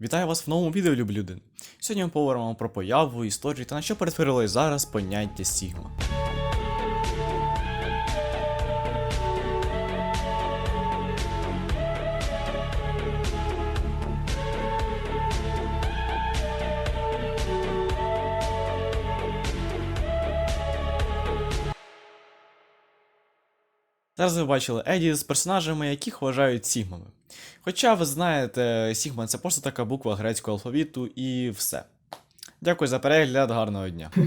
Вітаю вас в новому відео, любі люди. Сьогодні ми поговоримо про появу, історію та на що перетворилось зараз поняття Сігма. Зараз ви бачили Еді з персонажами, яких вважають Сігмами. Хоча ви знаєте, Сігма це просто така буква грецького алфавіту і все. Дякую за перегляд, гарного дня.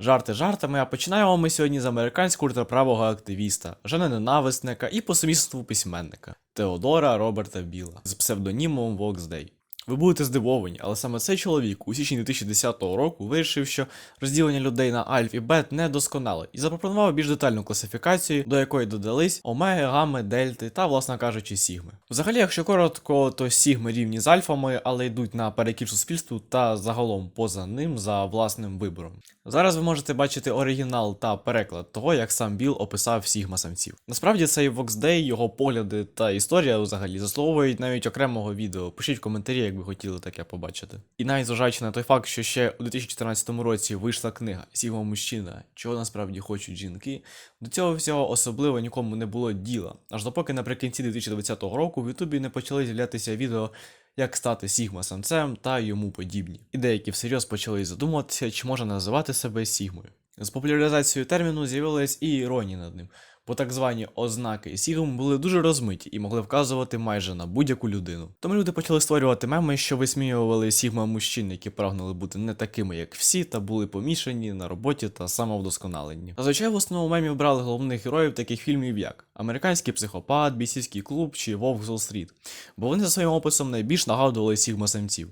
Жарти жартами, а починаємо ми сьогодні з американського ультраправого активіста, женоненависника і по сумісництву письменника Теодора Роберта Біла з псевдонімом Воксдей. Ви будете здивовані, але саме цей чоловік у січні 2010 року вирішив, що розділення людей на альф і бет недосконале, і запропонував більш детальну класифікацію, до якої додались омеги, гами, дельти та, власне кажучи, сігми. Взагалі, якщо коротко, то сігми рівні з альфами, але йдуть на перекір суспільству та загалом поза ним за власним вибором. Зараз ви можете бачити оригінал та переклад того, як сам Біл описав сігма самців. Насправді цей Воксдей, його погляди та історія взагалі заслуговують навіть окремого відео. Пишіть в коментарі, як ви хотіли таке побачити. І навіть зважаючи на той факт, що ще у 2014 році вийшла книга Сігма мужчина, чого насправді хочуть жінки, до цього всього особливо нікому не було діла. Аж допоки наприкінці 2020 року в Ютубі не почали з'являтися відео як стати Сігма самцем та йому подібні. І деякі всерйоз почали задумуватися, чи можна називати себе Сігмою. З популяризацією терміну з'явилась і іронія над ним, бо так звані ознаки Сігм були дуже розмиті і могли вказувати майже на будь-яку людину. Тому люди почали створювати меми, що висміювали Сігма мужчин, які прагнули бути не такими, як всі, та були помішані на роботі та самовдосконаленні. Зазвичай в основному мемів брали головних героїв таких фільмів, як Американський психопат, Бійцівський клуб чи Вовк з Уолл-стріт, бо вони за своїм описом найбільш нагадували Сігма самців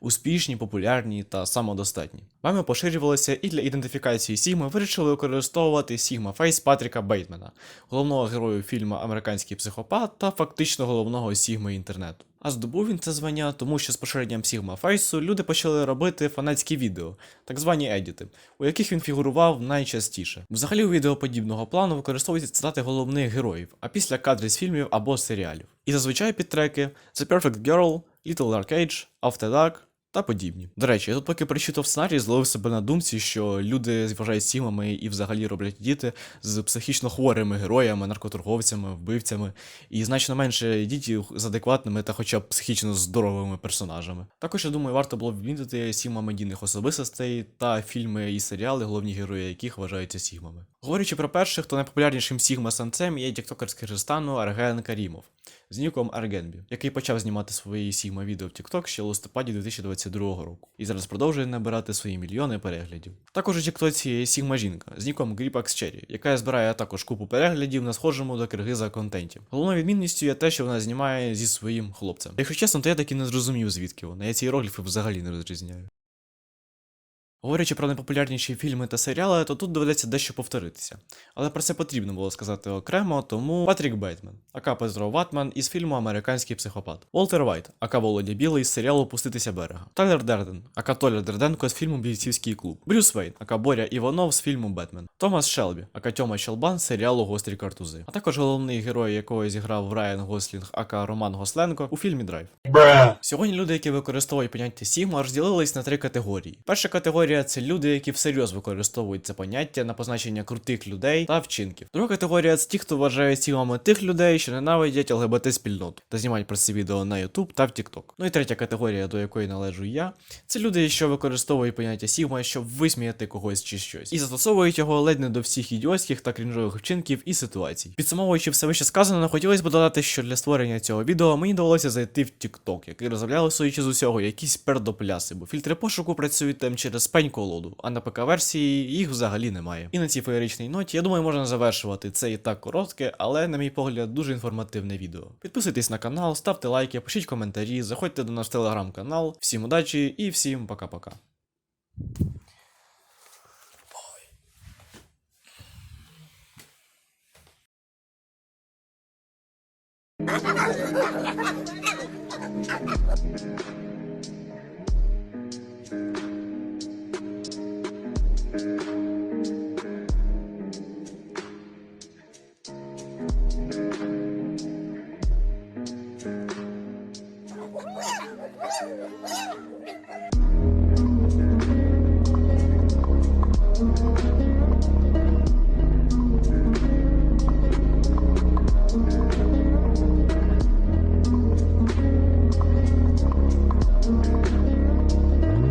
успішні, популярні та самодостатні. Мами поширювалися і для ідентифікації Сігми вирішили використовувати Сігма Фейс Патріка Бейтмена, головного героя фільму Американський психопат та фактично головного Сігми інтернету. А здобув він це звання, тому що з поширенням Сігма Фейсу люди почали робити фанатські відео, так звані едіти, у яких він фігурував найчастіше. Взагалі у відео подібного плану використовуються цитати головних героїв, а після кадри з фільмів або серіалів. І зазвичай під треки The Perfect Girl, Little Dark Age, After Dark та подібні. До речі, я тут поки прочитав сценарій, зловив себе на думці, що люди вважають сімами і взагалі роблять діти з психічно хворими героями, наркоторговцями, вбивцями, і значно менше дітей з адекватними та хоча б психічно здоровими персонажами. Також я думаю, варто було б відмітити сіма медійних особистостей та фільми і серіали, головні герої яких вважаються сігмами. Говорячи про перших, то найпопулярнішим сігма самцем є тіктокер з Киргизстану Арген Карімов з ніком Аргенбі, який почав знімати свої сігма відео в TikTok ще у листопаді 2022 року, і зараз продовжує набирати свої мільйони переглядів. Також у TikTok є сігма жінка з ніком Gripax Cherry, яка збирає також купу переглядів на схожому до киргиза контенті. Головною відмінністю є те, що вона знімає зі своїм хлопцем. Якщо чесно, то я таки не зрозумів, звідки вона. Я ці іерогліфи взагалі не розрізняю. Говорячи про найпопулярніші фільми та серіали, то тут доведеться дещо повторитися. Але про це потрібно було сказати окремо, тому Патрік Бейтмен, ака Петро Ватман із фільму Американський психопат, Волтер Вайт, ака Володя Білий з серіалу Пуститися берега, Тайлер Дерден, ака Толя Дерденко з фільму Бійцівський клуб, Брюс Вейн, ака Боря Іванов з фільму Бетмен, Томас Шелбі, ака Тьома Щелбан з серіалу Гострі картузи, а також головний герой, якого зіграв Райан Гослінг, ака Роман Госленко у фільмі Драйв. Сьогодні люди, які використовують поняття Сігма, розділились на три категорії. Перша категорія це люди, які всерйоз використовують це поняття на позначення крутих людей та вчинків. Друга категорія це ті, хто вважає Сігмами тих людей, що ненавидять ЛГБТ спільноту та знімають про це відео на YouTube та в TikTok. Ну і третя категорія, до якої належу я, це люди, що використовують поняття Сігма, щоб висміяти когось чи щось, і застосовують його ледь не до всіх ідіотських та крінжових вчинків і ситуацій. Підсумовуючи все вище сказане, хотілося б додати, що для створення цього відео мені довелося зайти в TikTok, який розробляли судячи з усього якісь пердопляси, бо фільтри пошуку працюють там через новенького лоду, а на ПК-версії їх взагалі немає. І на цій феєричній ноті, я думаю, можна завершувати це і так коротке, але, на мій погляд, дуже інформативне відео. Підписуйтесь на канал, ставте лайки, пишіть коментарі, заходьте до нас телеграм-канал. Всім удачі і всім пока-пока. Ha ha ha!